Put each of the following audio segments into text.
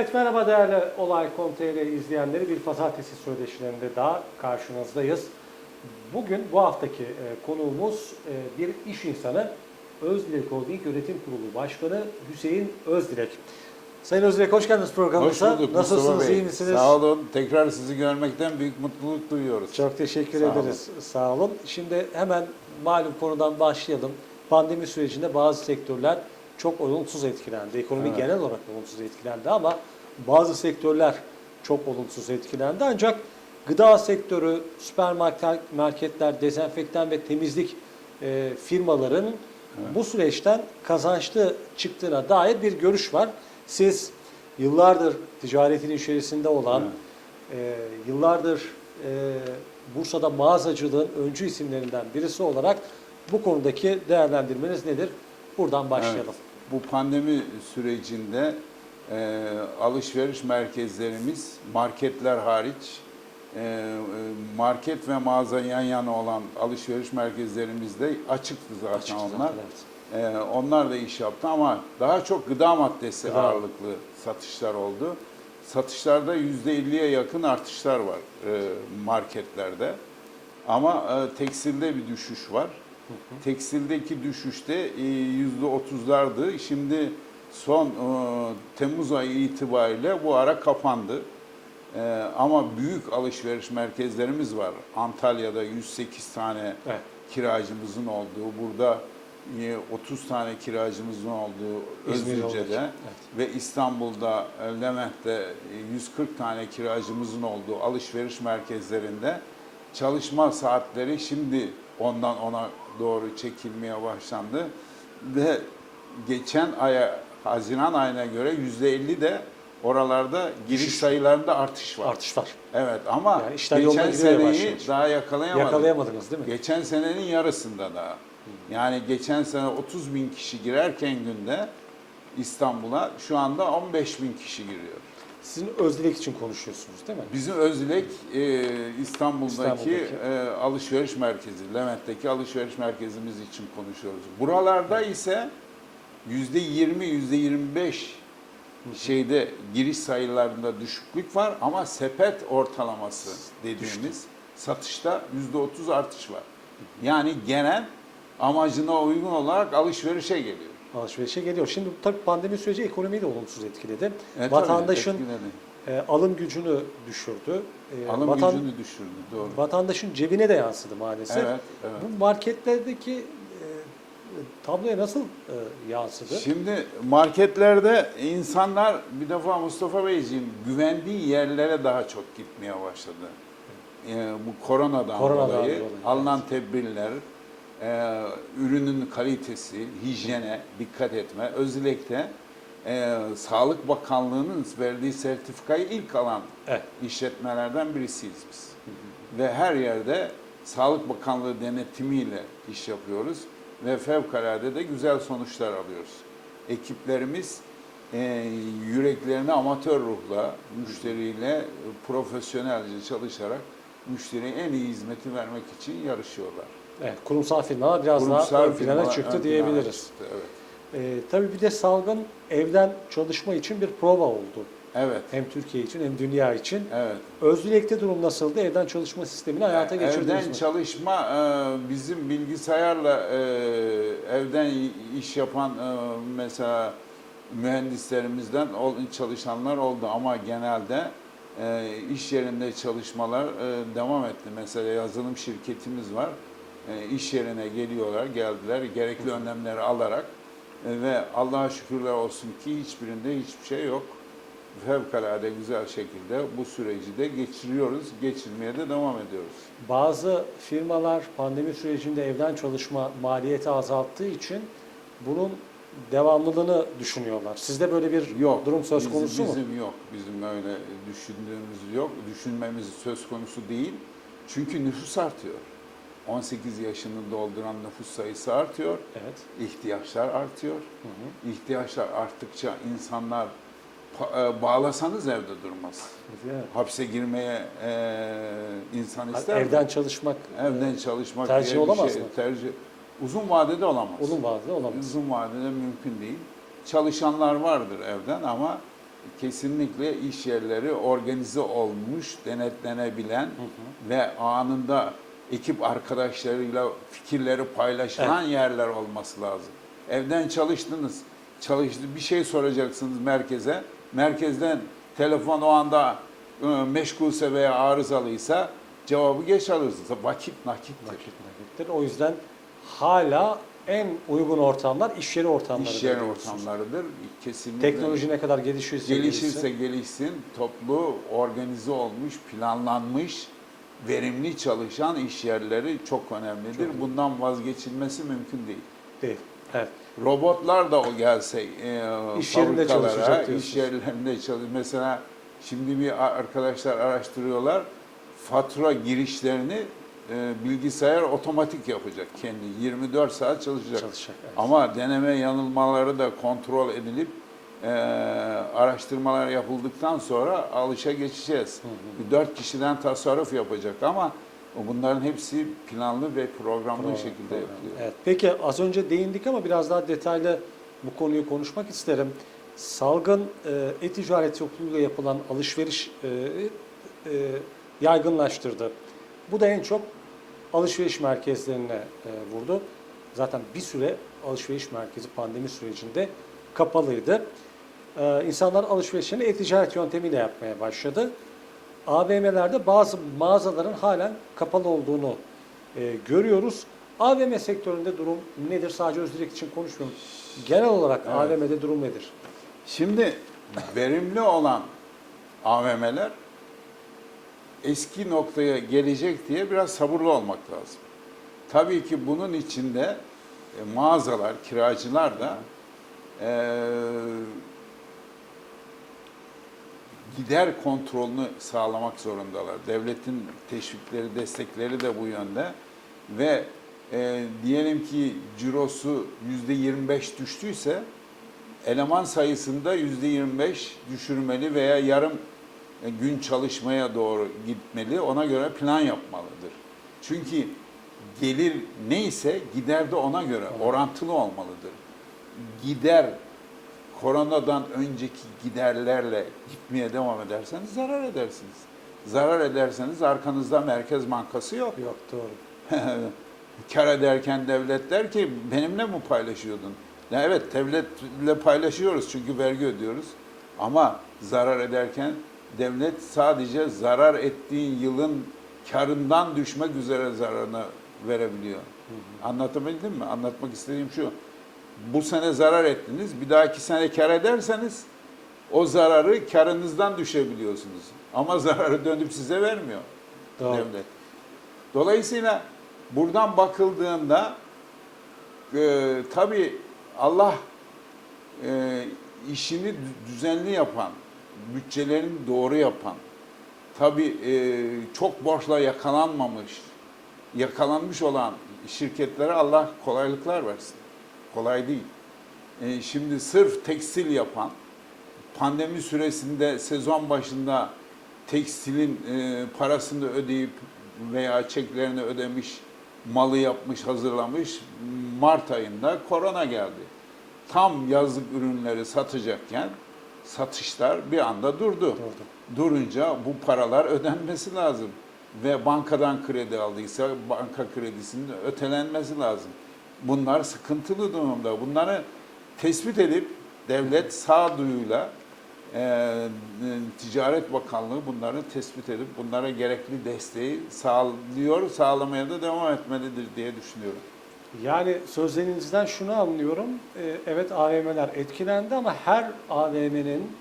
Evet merhaba değerli Olay.com.tr izleyenleri bir pazartesi söyleşilerinde daha karşınızdayız. Bugün bu haftaki e, konuğumuz e, bir iş insanı Özdilek Holding Yönetim Kurulu Başkanı Hüseyin Özdilek. Sayın Özdilek hoş geldiniz Hoş programımıza. bulduk Nasılsınız, Mustafa iyi misiniz? Sağ olun. Tekrar sizi görmekten büyük mutluluk duyuyoruz. Çok teşekkür Sağ ederiz. Sağ olun. Şimdi hemen malum konudan başlayalım. Pandemi sürecinde bazı sektörler çok olumsuz etkilendi. Ekonomi Evet. genel olarak olumsuz etkilendi ama bazı sektörler çok olumsuz etkilendi. Ancak gıda sektörü, süpermarket, marketler, dezenfektan ve temizlik e, firmaların bu süreçten kazançlı çıktığına dair bir görüş var. Siz yıllardır ticaretin içerisinde olan, e, yıllardır e, Bursa'da mağazacılığın öncü isimlerinden birisi olarak bu konudaki değerlendirmeniz nedir? Buradan başlayalım. Evet. Bu pandemi sürecinde e, alışveriş merkezlerimiz, marketler hariç, e, e, market ve mağaza yan yana olan alışveriş merkezlerimizde açıktı zaten Açıkçası, onlar. evet. E, onlar da iş yaptı ama daha çok gıda maddesi Gıda. ağırlıklı satışlar oldu. Satışlarda %50'ye yakın artışlar var e, marketlerde. Ama e, tekstilde bir düşüş var. Tekstildeki düşüşte e, yüzde otuzlardı. Şimdi son e, Temmuz ayı itibariyle bu ara kapandı. E, ama büyük alışveriş merkezlerimiz var. Antalya'da 108 tane Evet. kiracımızın olduğu, burada e, 30 tane kiracımızın olduğu Özlüce'de evet. ve İstanbul'da, Levent'te e, 140 tane kiracımızın olduğu alışveriş merkezlerinde çalışma saatleri şimdi ondan ona doğru çekilmeye başlandı ve geçen aya Haziran ayına göre %50 de oralarda giriş sayılarında artış var. Artış var. Evet ama Yani işler geçen seneyi daha yakalayamadık. Yakalayamadınız değil mi? Geçen senenin yarısında daha. Yani geçen sene 30 bin kişi girerken günde İstanbul'a şu anda 15 bin kişi giriyor. Sizin Özdilek için konuşuyorsunuz değil mi? Bizim Özdilek e, İstanbul'daki, İstanbul'daki. e, alışveriş merkezi, Levent'teki alışveriş merkezimiz için konuşuyoruz. Buralarda ise yüzde 20, yüzde 25 şeyde giriş sayılarında düşüklük var ama sepet ortalaması dediğimiz satışta yüzde 30 artış var. Yani genel amacına uygun olarak alışverişe geliyor. Alışverişe geliyor. Şimdi tabii pandemi süreci ekonomiyi de olumsuz etkiledi. E, Vatandaşın e, alım gücünü düşürdü. E, alım vatan- gücünü düşürdü doğru. Vatandaşın cebine de yansıdı maalesef. Evet, evet. Bu marketlerdeki e, tabloya nasıl e, yansıdı? Şimdi marketlerde insanlar bir defa Mustafa Beyciğim güvendiği yerlere daha çok gitmeye başladı. Ee, bu koronadan, Koronadan dolayı dolayı, alınan tedbirler, e, ürünün kalitesi, hijyene dikkat etme. Özellikle e, Sağlık Bakanlığı'nın verdiği sertifikayı ilk alan Evet. işletmelerden birisiyiz biz. Ve her yerde Sağlık Bakanlığı denetimiyle iş yapıyoruz ve fevkalade de güzel sonuçlar alıyoruz. Ekiplerimiz e, yüreklerini amatör ruhla, müşteriyle profesyonelce çalışarak müşteriye en iyi hizmeti vermek için yarışıyorlar. Evet, kurumsal firmalar biraz Kurumsal daha ön plana ön çıktı plana diyebiliriz. çıktı, evet. E, tabii bir de salgın evden çalışma için bir prova oldu. Evet. Hem Türkiye için hem dünya için. Evet. Özdilek'te durum nasıldı? Evden çalışma sistemini hayata geçirdiniz Evden mi? çalışma e, bizim bilgisayarla e, evden iş yapan e, mesela mühendislerimizden çalışanlar oldu ama genelde iş yerinde çalışmalar devam etti. Mesela yazılım şirketimiz var. E, iş yerine geliyorlar, geldiler gerekli önlemleri alarak e, ve Allah'a şükürler olsun ki hiçbirinde hiçbir şey yok. Fevkalade güzel şekilde bu süreci de geçiriyoruz, geçirmeye de devam ediyoruz. Bazı firmalar pandemi sürecinde evden çalışma maliyeti azalttığı için bunun devamlılığını düşünüyorlar. Sizde böyle bir Yok. durum söz bizim- konusu mu? Bizim yok. Bizim öyle düşündüğümüz yok. Düşünmemiz söz konusu değil. Çünkü nüfus artıyor. 18 yaşını dolduran nüfus sayısı artıyor. Evet. İhtiyaçlar artıyor. Hı hı. İhtiyaçlar arttıkça insanlar e, bağlasanız evde durmaz. Evet. Hapse girmeye e, insan ister mi? Evden çalışmak Evden çalışmak tercih diye olamaz şey, mı? Tercih uzun vadede olamaz. uzun vadede olamaz. Uzun vadede mümkün değil. Çalışanlar vardır evden ama kesinlikle iş yerleri organize olmuş, denetlenebilen ve anında ekip arkadaşlarıyla fikirleri paylaşılan yerler olması lazım. Evden çalıştınız, çalıştı bir şey soracaksınız merkeze. Merkezden telefon o anda e, meşgulse veya arızalıysa cevabı geç alırsınız. Vakit nakittir. Nakit nakittir. O yüzden hala en uygun ortamlar iş yeri ortamları. İş yeri ortamlarıdır. Kesinlikle. Teknoloji ne kadar gelişirse Gelişirse gelişsin. gelişsin, toplu, organize olmuş, planlanmış, verimli çalışan iş yerleri çok önemlidir. Çok. Bundan vazgeçilmesi mümkün değil. Değil. Evet. Robotlar da o gelse e, İş yerinde çalışacak diyorsunuz. iş yerlerinde çalış. Mesela şimdi bir arkadaşlar araştırıyorlar, fatura girişlerini e, bilgisayar otomatik yapacak kendi. 24 saat çalışacak. Çalışacak. Evet. Ama deneme yanılmaları da kontrol edilip e, araştırmalar yapıldıktan sonra alışa geçeceğiz. Dört kişiden tasarruf yapacak ama bunların hepsi planlı ve programlı Program, şekilde program. yapılıyor. Evet. Peki az önce değindik ama biraz daha detaylı bu konuyu konuşmak isterim. Salgın e, e-ticaret yoluyla yapılan alışveriş e, e, yaygınlaştırdı. Bu da en çok alışveriş merkezlerine e, vurdu. Zaten bir süre alışveriş merkezi pandemi sürecinde kapalıydı. E, insanlar alışverişini e-ticaret yöntemiyle yapmaya başladı. AVM'lerde bazı mağazaların halen kapalı olduğunu e, görüyoruz. AVM sektöründe durum nedir? Sadece Özdilek için konuşmuyorum. Genel olarak Evet. AVM'de durum nedir? Şimdi verimli olan AVM'ler eski noktaya gelecek diye biraz sabırlı olmak lazım. Tabii ki bunun içinde e, mağazalar, kiracılar da e, gider kontrolünü sağlamak zorundalar. Devletin teşvikleri, destekleri de bu yönde ve e, diyelim ki cirosu yüzde 25 düştüyse eleman sayısında yüzde 25 düşürmeli veya yarım e, gün çalışmaya doğru gitmeli. Ona göre plan yapmalıdır. Çünkü gelir neyse gider de ona göre orantılı olmalıdır. Gider koronadan önceki giderlerle gitmeye devam ederseniz zarar edersiniz. Zarar ederseniz arkanızda Merkez Bankası yok. Yok doğru. Kar ederken devlet der ki benimle mi paylaşıyordun? Ya evet devletle paylaşıyoruz çünkü vergi ödüyoruz. Ama zarar ederken devlet sadece zarar ettiğin yılın karından düşmek üzere zararını verebiliyor. Anlatabildim mi? Anlatmak istediğim şu. Bu sene zarar ettiniz. Bir dahaki sene kar ederseniz o zararı karınızdan düşebiliyorsunuz. Ama zararı dönüp size vermiyor Doğru. devlet. Dolayısıyla buradan bakıldığında e, tabii Allah e, işini dü- düzenli yapan, bütçelerini doğru yapan, tabii e, çok borçla yakalanmamış, yakalanmış olan şirketlere Allah kolaylıklar versin. Kolay değil. E, şimdi sırf tekstil yapan, pandemi süresinde sezon başında tekstilin e, parasını ödeyip veya çeklerini ödemiş, malı yapmış, hazırlamış. Mart ayında korona geldi. Tam yazlık ürünleri satacakken satışlar bir anda durdu. Durdu. Durunca bu paralar ödenmesi lazım. Ve bankadan kredi aldıysa banka kredisinin ötelenmesi lazım. Bunlar sıkıntılı durumda. Bunları tespit edip devlet sağduyuyla e, e, Ticaret Bakanlığı bunları tespit edip bunlara gerekli desteği sağlıyor, sağlamaya da devam etmelidir diye düşünüyorum. Yani sözlerinizden şunu anlıyorum. Ee, Evet AVM'ler etkilendi ama her AVM'nin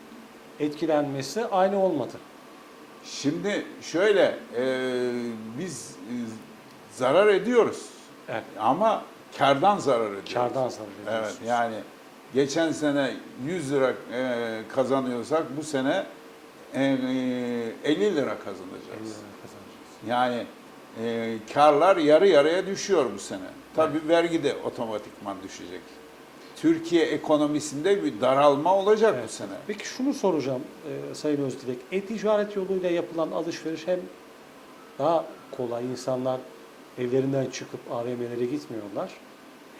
etkilenmesi aynı olmadı. Şimdi şöyle, e, biz e, zarar ediyoruz Evet. ama kardan zarar ediyoruz. Kardan zarar Evet, ediyorsunuz. yani geçen sene 100 lira e, kazanıyorsak bu sene e, e, 50 lira kazanacağız. 50 lira kazanacaksınız. Yani e, karlar yarı yarıya düşüyor bu sene. Tabii vergi de otomatikman düşecek. Türkiye ekonomisinde bir daralma olacak bu Evet. sene. Peki şunu soracağım e, Sayın Özdilek. E-ticaret yoluyla yapılan alışveriş hem daha kolay insanlar evlerinden çıkıp AVM'lere gitmiyorlar.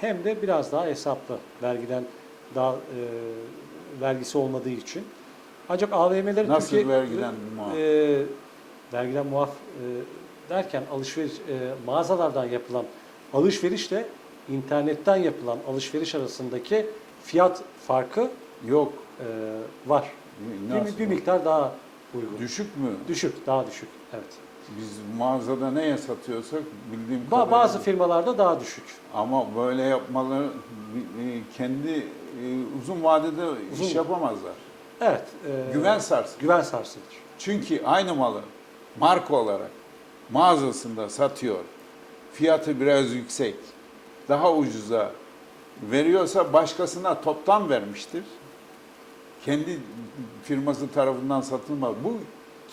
Hem de biraz daha hesaplı. Vergiden daha e, vergisi olmadığı için. Ancak AVM'leri Nasıl Türkiye, vergiden muaf? E, vergiden muaf e, derken alışveriş e, mağazalardan yapılan alışverişle internetten yapılan alışveriş arasındaki fiyat farkı Yok. e, var. Nasıl? Bir, bir miktar daha uygun. Düşük mü? Düşük, daha düşük. Evet. Biz mağazada neye satıyorsak bildiğim Ba- kadarıyla. bazı firmalarda daha düşük. Ama böyle yapmaları e, kendi e, uzun vadede iş Uzun- yapamazlar. Evet. e, Güven sarsın. güven sarsılır. Çünkü aynı malı marka olarak mağazasında satıyor. Fiyatı biraz yüksek. Daha ucuza veriyorsa başkasına toptan vermiştir. Kendi firması tarafından satılmaz. Bu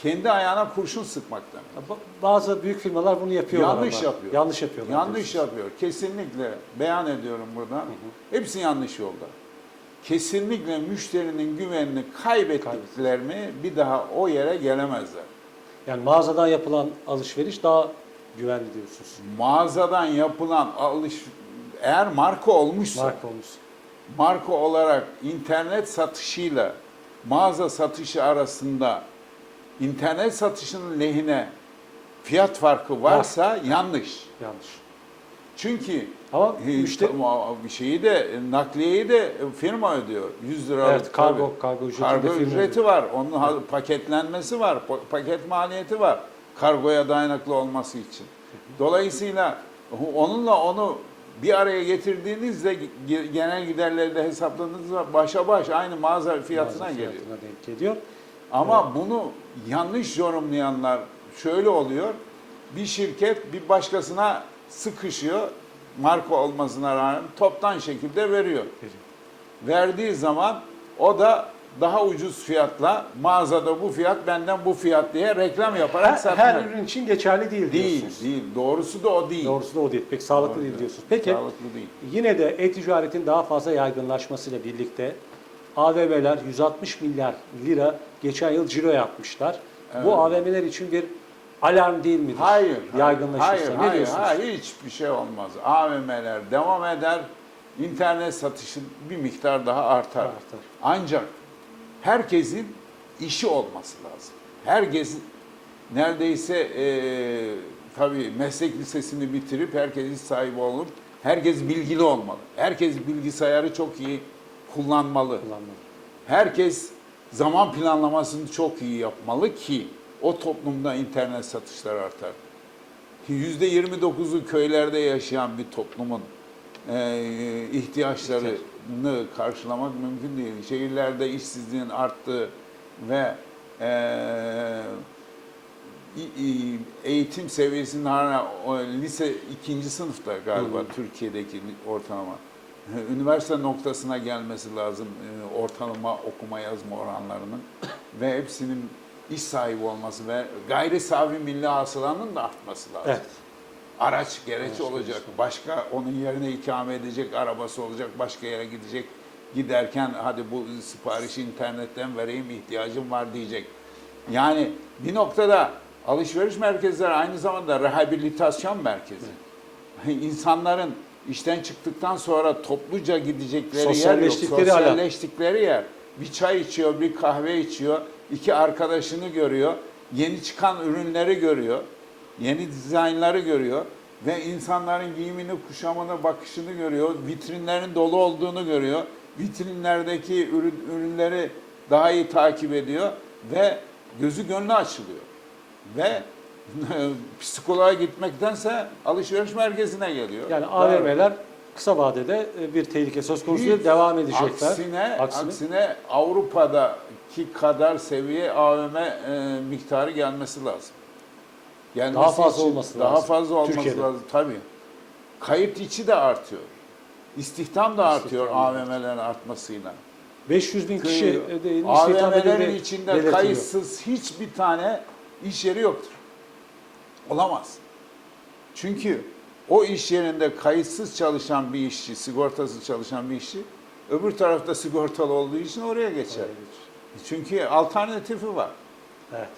kendi ayağına kurşun sıkmak demek. Ba- Bazı büyük firmalar bunu yapıyorlar Yanlış ama. yapıyor. Yanlış yapıyorlar. Yanlış diyorsunuz. yapıyor. Kesinlikle beyan ediyorum buradan. Hepsi yanlış yolda. Kesinlikle müşterinin güvenini kaybettikler mi bir daha o yere gelemezler. Yani mağazadan yapılan alışveriş daha güvenli diyorsunuz. Mağazadan yapılan alış eğer marka olmuşsa Marka olmuş. marka olarak internet satışıyla mağaza satışı arasında internet satışının lehine fiyat farkı varsa yanlış. Yanlış. Çünkü Ama e, müşteri... şeyi de e, nakliyeyi de firma ödüyor. 100 lira. Evet, kargo, kargo ücreti Kargo ücreti ödüyor. var. Onun ha- paketlenmesi var. pa- Paket maliyeti var. Kargoya dayanıklı olması için. Dolayısıyla onunla onu bir araya getirdiğinizde ge- genel giderleri de hesapladığınızda başa baş aynı mağaza fiyatına Mağaza geliyor. fiyatına denk geliyor. Ama bunu yanlış yorumlayanlar şöyle oluyor. Bir şirket bir başkasına sıkışıyor. Marka olmasına rağmen toptan şekilde veriyor. Verdiği zaman o da daha ucuz fiyatla mağazada bu fiyat benden bu fiyat diye reklam yaparak Her, satıyor. her ürün için geçerli değil değil, diyorsunuz. değil. Doğrusu da o değil. Doğrusu da o değil. Pek sağlıklı Doğru. değil diyorsunuz. Peki Sağlıklı değil. yine de e-ticaretin daha fazla yaygınlaşmasıyla birlikte AVM'ler 160 milyar lira geçen yıl ciro yapmışlar. Evet. Bu AVM'ler için bir alarm değil midir? Hayır. Yaygınlaşırsa. Hayır, ne hayır, diyorsunuz? hayır, hiçbir şey olmaz. AVM'ler devam eder. İnternet satışı bir miktar daha artar. Artar. Ancak herkesin işi olması lazım. Herkes neredeyse e, tabii meslek lisesini bitirip herkes iş sahibi olup herkes bilgili olmalı. Herkes bilgisayarı çok iyi kullanmalı. Kullanmalı. Herkes zaman planlamasını çok iyi yapmalı ki o toplumda internet satışları artar. %29'u köylerde yaşayan bir toplumun e, ihtiyaçlarını karşılamak mümkün değil. Şehirlerde işsizliğin arttığı ve e, eğitim seviyesinin hala lise ikinci sınıfta galiba hı. Türkiye'deki ortalama. Üniversite noktasına gelmesi lazım e, ortalama okuma yazma oranlarının ve hepsinin iş sahibi olması ve gayri safi milli hasılanın da artması lazım. Evet. Araç gereç Araç olacak. gereç. Başka onun yerine ikame edecek arabası olacak. Başka yere gidecek. Giderken hadi bu siparişi internetten vereyim ihtiyacım var diyecek. Yani bir noktada alışveriş merkezleri aynı zamanda rehabilitasyon merkezi. İnsanların işten çıktıktan sonra topluca gidecekleri yer yok. Sosyalleştikleri alan. Sosyalleştikleri yer. Bir çay içiyor, bir kahve içiyor, iki arkadaşını görüyor, yeni çıkan ürünleri görüyor, yeni dizaynları görüyor ve insanların giyimini, kuşamını, bakışını görüyor, vitrinlerin dolu olduğunu görüyor, vitrinlerdeki ürün, ürünleri daha iyi takip ediyor ve gözü gönlü açılıyor. Ve psikoloğa gitmektense alışveriş merkezine geliyor. Yani Daha- AVM'ler kısa vadede e, bir tehlike söz konusu değil, devam edecekler. Aksine, Aksine- aksine, Avrupa'daki kadar seviye AVM e, miktarı gelmesi lazım. Gelmesi Daha fazla için olması daha lazım. fazla olması Türkiye'de. lazım tabii. Kayıt içi de artıyor. İstihdam da artıyor İstihdam da AVM'lerin artmasıyla. 500 bin kişi e, istihdam AVM'lerin içinde belirtiliyor. kayıtsız hiçbir tane iş yeri yoktur. Olamaz. Çünkü o iş yerinde kayıtsız çalışan bir işçi, sigortasız çalışan bir işçi, öbür tarafta sigortalı olduğu için oraya geçer. Çünkü alternatifi var. Evet.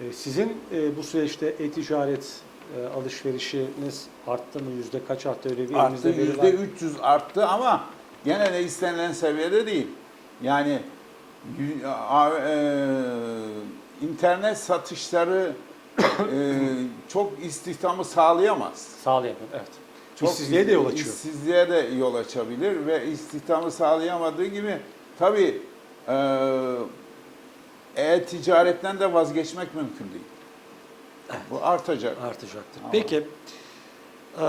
E, Sizin e, bu süreçte e-ticaret e, alışverişiniz arttı mı? Yüzde kaç arttı? Öyle bir Arttı, yüzde mı? 300 arttı ama gene de istenilen seviyede değil. Yani e, internet satışları e, çok istihdamı sağlayamaz. Sağlayamıyor. Evet. Çok İşsizliğe de yol açıyor. İşsizliğe de yol açabilir ve istihdamı sağlayamadığı gibi tabii e, e-ticaretten de vazgeçmek mümkün değil. Bu artacak. artacaktır. Ama- Peki e,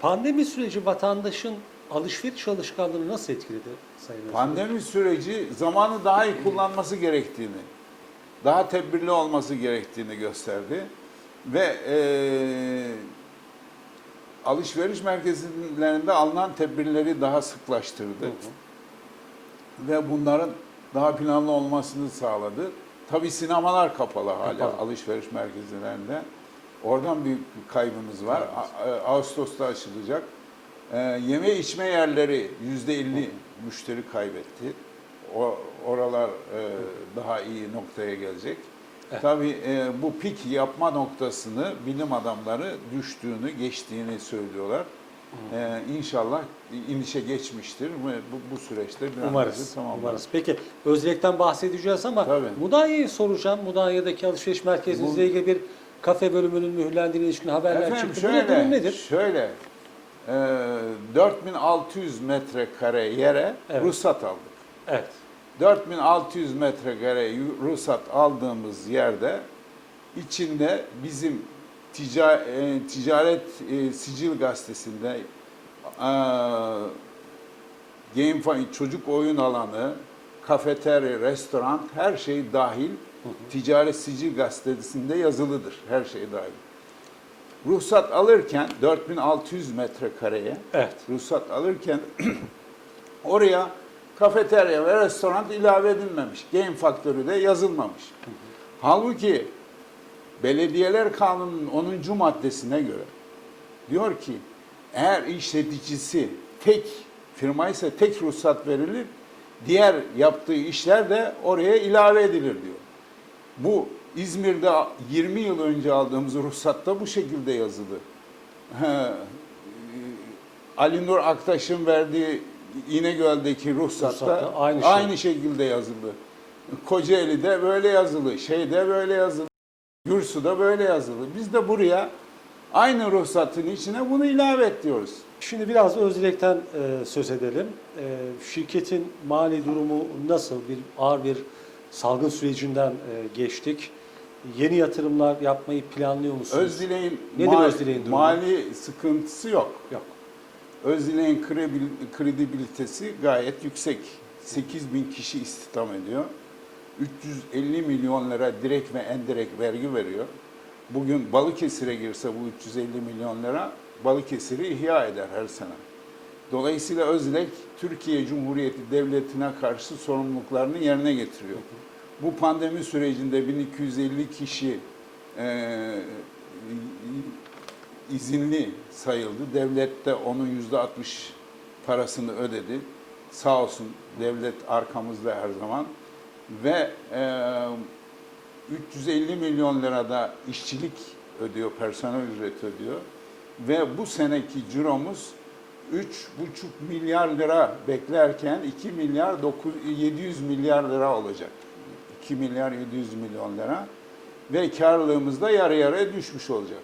pandemi süreci vatandaşın alışveriş alışkanlığını nasıl etkiledi Sayın Özgür? Pandemi süreci zamanı daha iyi kullanması gerektiğini, daha tedbirli olması gerektiğini gösterdi. Ve e, alışveriş merkezlerinde alınan tedbirleri daha sıklaştırdı. Hı hı. ve bunların daha planlı olmasını sağladı. Tabii sinemalar kapalı hala Kapalı. alışveriş merkezlerinde. Oradan büyük bir kaybımız var. A- a- Ağustos'ta açılacak. Ee, yeme içme yerleri yüzde 50 müşteri kaybetti. O, oralar e, daha iyi noktaya gelecek. Evet. Tabii e, bu pik yapma noktasını bilim adamları düştüğünü, geçtiğini söylüyorlar. Ee, inşallah inişe geçmiştir bu, bu süreçte bir Umarız. önce tamamlanır. Umarız. Peki Özlek'ten bahsedeceğiz ama Tabii. Mudanya'yı soracağım. Mudanya'daki alışveriş merkezinizle Bu- ilgili bir kafe bölümünün mühürlendiğine ilişkin haberler Efendim çıktı. Şöyle, nedir? şöyle e, 4600 metrekare yere Evet. ruhsat aldık. Evet. 4600 metrekare ruhsat aldığımız yerde içinde bizim tica, e, ticaret e, sicil gazetesinde e, GameFi çocuk oyun alanı, kafeterya, restoran her şey dahil ticaret sicil gazetesinde yazılıdır. Her şey dahil. Ruhsat alırken 4600 metrekareye Evet. ruhsat alırken oraya kafeterya ve restoran ilave edilmemiş. Game faktörü de yazılmamış. Halbuki Belediyeler Kanunu'nun 10. maddesine göre diyor ki eğer işleticisi tek firma ise tek ruhsat verilir. Diğer yaptığı işler de oraya ilave edilir diyor. Bu İzmir'de 20 yıl önce aldığımız ruhsatta bu şekilde yazılı. Ali Nur Aktaş'ın verdiği İnegöl'deki ruhsatta, Ruhsatta aynı aynı, şey. şekilde yazılı. Kocaeli'de böyle yazılı, şeyde böyle yazılı, Gürsu'da böyle yazılı. Biz de buraya aynı ruhsatın içine bunu ilave et diyoruz. Şimdi biraz Özdilek'ten e, söz edelim. E, şirketin mali durumu nasıl? Bir ağır bir salgın sürecinden e, geçtik. Yeni yatırımlar yapmayı planlıyor musunuz? Özdilek'in Nedir mal- Özdilek'in durumu? mali sıkıntısı yok. Yok. Özdilek'in krebil- kredibilitesi gayet yüksek. 8 bin kişi istihdam ediyor. 350 milyon lira direkt ve endirekt vergi veriyor. Bugün Balıkesir'e girse bu 350 milyon lira Balıkesir'i ihya eder her sene. Dolayısıyla Özdilek Türkiye Cumhuriyeti Devleti'ne karşı sorumluluklarını yerine getiriyor. Bu pandemi sürecinde 1250 kişi eee izinli sayıldı. Devlet de onun yüzde 60 parasını ödedi. Sağ olsun devlet arkamızda her zaman. Ve eee 350 milyon lirada işçilik ödüyor, personel ücreti ödüyor. Ve bu seneki ciromuz 3,5 milyar lira beklerken 2 milyar 9, 700 milyar lira olacak. 2 milyar 700 milyon lira. Ve karlılığımız da yarı yarıya düşmüş olacak.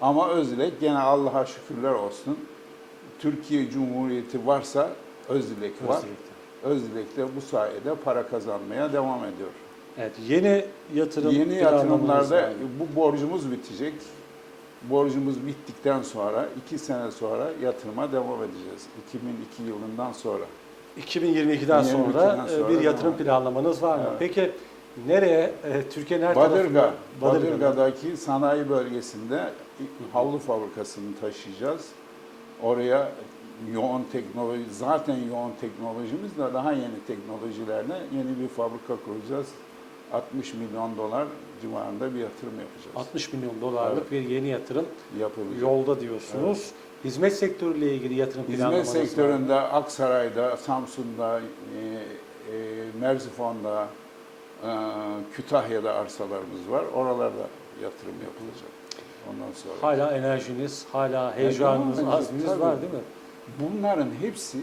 Ama Özdilek gene Allah'a şükürler olsun. Türkiye Cumhuriyeti varsa Özdilek var. Özdilek'ten. Özdilek de bu sayede para kazanmaya devam ediyor. Evet. Yeni yatırım Yeni yatırımlarda bu borcumuz bitecek. Borcumuz bittikten sonra, iki sene sonra yatırıma devam edeceğiz. 2002 yılından sonra. 2022'den 2022'den sonra, e, sonra bir yatırım planlamanız var mı? Evet. Peki nereye? E, Türkiye'nin her Badırga. Badırga'daki sanayi bölgesinde havlu fabrikasını taşıyacağız. Oraya yoğun teknoloji, zaten yoğun teknolojimizle daha yeni teknolojilerle yeni bir fabrika kuracağız. 60 milyon dolar civarında bir yatırım yapacağız. 60 milyon dolarlık bir yeni yatırım Yapılacak. yolda diyorsunuz. Hizmet sektörüyle ilgili yatırım Hizmet planlamanız var sektöründe Aksaray'da, Samsun'da, e, e, Merzifon'da, Kütahya'da arsalarımız var. Oralarda yatırım yapılacak. Ondan sonra. Hala enerjiniz, hala heyecanınız, edecek, azminiz tabii. var değil mi? Bunların hepsi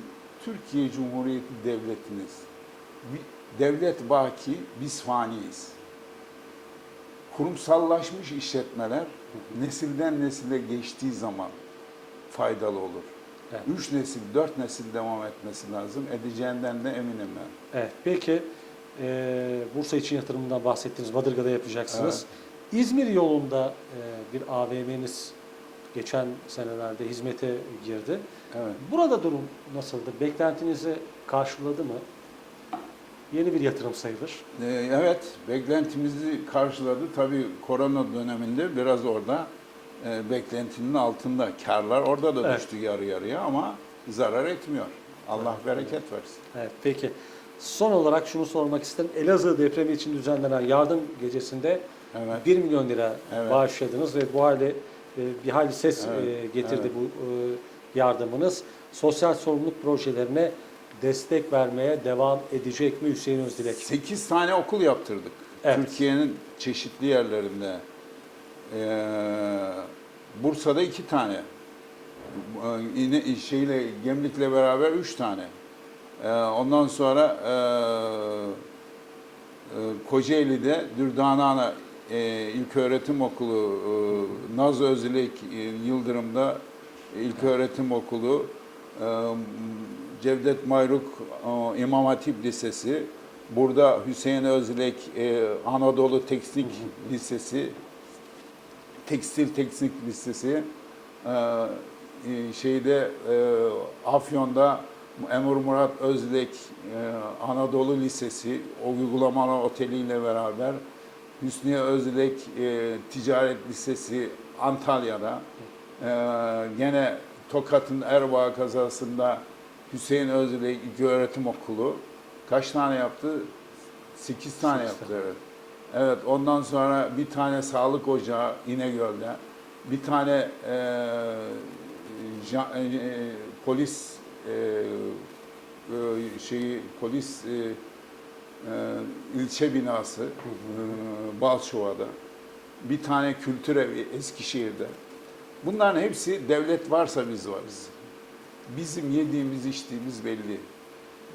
Türkiye Cumhuriyeti Devletiniz. devlet baki, biz faniyiz. Kurumsallaşmış işletmeler nesilden nesile geçtiği zaman faydalı olur. Evet. Üç nesil, dört nesil devam etmesi lazım. Edeceğinden de eminim ben. Evet, peki e, Bursa için yatırımından bahsettiniz. Badırga'da yapacaksınız. İzmir yolunda e, bir AVM'niz geçen senelerde hizmete girdi. Evet. Burada durum nasıldı? Beklentinizi karşıladı mı? Yeni bir yatırım sayılır. Ee, Evet, beklentimizi karşıladı. Tabii korona döneminde biraz orada e, beklentinin altında. Karlar orada da Evet. düştü yarı yarıya ama zarar etmiyor. Allah bereket versin. Evet, peki. Son olarak şunu sormak isterim. Elazığ depremi için düzenlenen yardım gecesinde Evet. 1 milyon lira Evet. bağışladınız ve bu hale e, bir hayli ses Evet, e, getirdi evet. bu e, yardımınız. Sosyal sorumluluk projelerine destek vermeye devam edecek mi Hüseyin Özdilek? 8 tane okul yaptırdık. Evet. Türkiye'nin çeşitli yerlerinde. Ee, Bursa'da iki tane. Yine şeyle Gemlik'le beraber üç tane. Ee, ondan sonra e, e, Kocaeli'de Dürdanana e, İlköğretim Okulu, e, Naz Özilek e, Yıldırım'da İlköğretim Okulu, e, Cevdet Mayruk e, İmam Hatip Lisesi, burada Hüseyin Özilek e, Anadolu Tekstil Lisesi, Tekstil Teknik Lisesi, e, e, şeyde e, Afyon'da Emur Murat Özlek e, Anadolu Lisesi, o uygulamalar oteliyle beraber Hüsniye Özlek e, Ticaret Lisesi Antalya'da, e, gene Tokat'ın Erbaa kazasında Hüseyin Özlek İlköğretim Okulu kaç tane yaptı? 8 tane Sekiz yaptı tane. evet. Evet ondan sonra bir tane sağlık ocağı İnegöl'de, bir tane e, ja- e, polis e, şeyi polis e, e, ilçe binası e, Balçova'da, bir tane kültür evi Eskişehir'de. Bunların hepsi devlet varsa biz varız. Bizim yediğimiz içtiğimiz belli.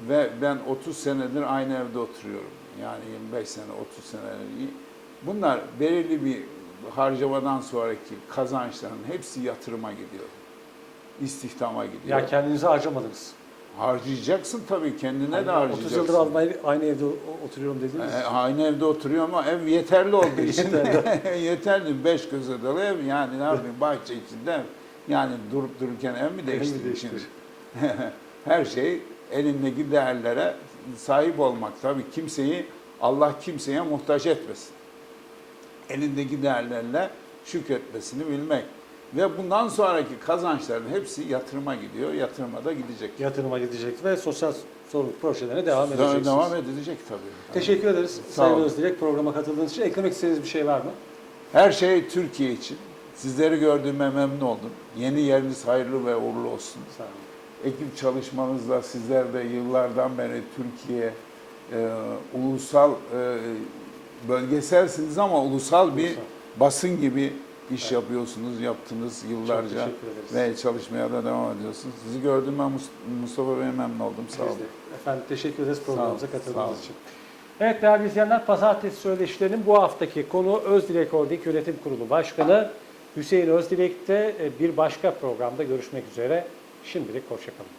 Ve ben 30 senedir aynı evde oturuyorum. Yani 25 sene, 30 sene. Bunlar belirli bir harcamadan sonraki kazançların hepsi yatırıma gidiyor. İstihdama gidiyor. Ya kendinizi harcamadınız. Harcayacaksın tabii kendine de Hani 30 harcayacaksın. yıldır aynı, aynı evde oturuyorum dediniz. E, aynı evde oturuyor ama ev yeterli olduğu için Yeterli. yeterli. Beş göz adalı ev yani ne yapayım bahçe içinde ev. Yani durup dururken ev mi değiştirir. şimdi? Her şey elindeki değerlere sahip olmak. Tabii kimseyi Allah kimseye muhtaç etmesin. Elindeki değerlerle şükretmesini bilmek. Ve bundan sonraki kazançların hepsi yatırıma gidiyor. Yatırıma da gidecek. Yatırıma gidecek ve sosyal sorumluluk projelerine devam edeceksiniz. devam edilecek tabii. Teşekkür ederiz Sağ Sayın olun. Özdilek programa katıldığınız için. Eklemek istediğiniz bir şey var mı? Her şey Türkiye için. Sizleri gördüğüme memnun oldum. Yeni yeriniz hayırlı ve uğurlu olsun. Sağ olun. Ekip çalışmanızla sizler de yıllardan beri Türkiye e, ulusal e, bölgeselsiniz ama ulusal bir Ulusal. basın gibi iş yapıyorsunuz, yaptınız yıllarca ve çalışmaya da devam ediyorsunuz. Sizi gördüğüme Mus- Mustafa Bey memnun oldum. Sağ olun. Efendim teşekkür ederiz programımıza katıldığınız için. Evet değerli izleyenler, Pazartesi Söyleşilerinin bu haftaki konu Özdilek Holding Yönetim Kurulu Başkanı Hüseyin Özdilek'te bir başka programda görüşmek üzere. Şimdilik hoşçakalın.